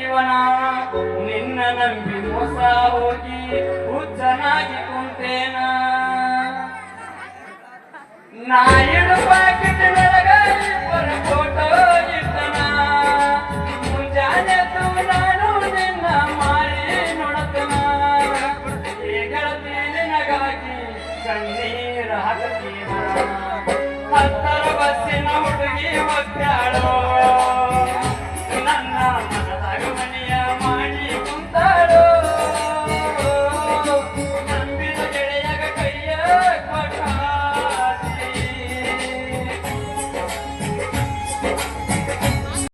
ಜೀವನ, ನಿನ್ನ ನಂಬಿ ಮೋಸ ಹೋಗಿ ಹುಚ್ಚನಾಗಿ ಕುಂತೇನ. ನಾಯಿಡು ಪಾಕೆಟ್ ಒಳಗ ಇಬ್ಬರ ಫೋಟೋ ಇರ್ತನ ಮುಂಜಾನೆ ನಾನು ನಿನ್ನ ಮಾರಿ ನೋಡತನ. ಹೇಗಳತೇನೆ ನಗಾಗಿ ಕಣ್ಣೀರ ಹಾಕತೀನ ಹತ್ತರ ಬಸ್ಸಿನ ಹುಡುಗಿ ಒತ್ತಾಳೋ